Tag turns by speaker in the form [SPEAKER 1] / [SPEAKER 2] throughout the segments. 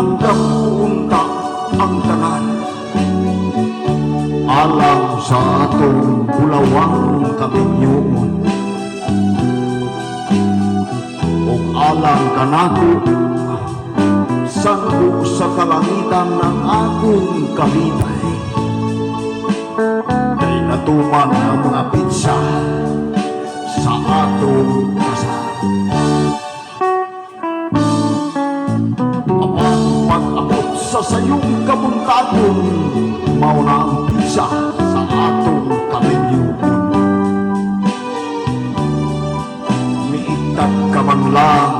[SPEAKER 1] hanggang punta ang tanan. Alam sa atong bulawang kabinyoon. Ug alam kanako sanbo sa kalangitan ng akong kabitay. Kay natuman ang mga pizza sa atong sa sayong kabuntagon, mauna ang pitsa sa atong kaminyuon. Miitag ka man lang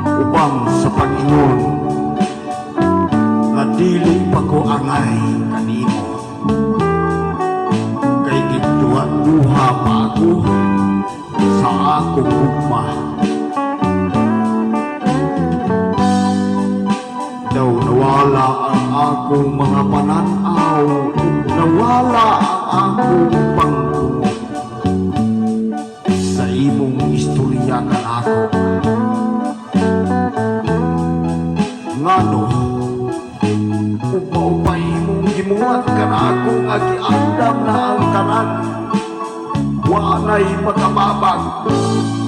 [SPEAKER 1] upang sa Panginoon nga dili pa ko angay kanimo. Kay gituwa-duha pa ako sa akong ugma. Akong mga pananaw, nawala ang akong pangtungo. Sa imong istorya ka ako. Ngano, upa-upay mong gimuhat ka na ako nga giandam na ang tanan. Wanay makababag. Kung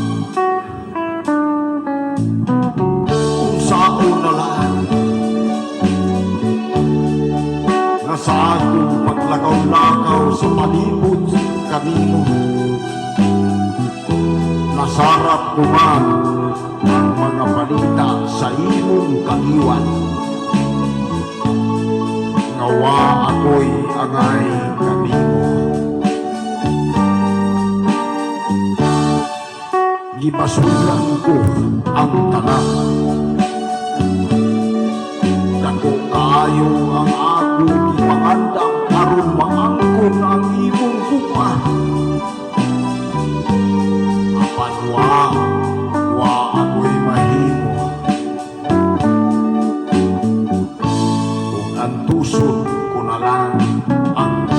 [SPEAKER 1] nga sa akong paglakaw-lakaw sa palibot kanimo. Nasarap duman ang mga balita sa imong kaliwan. Ngawa ako'y angay kanimo. Gibasulan ko ang ang puso ko na lang ang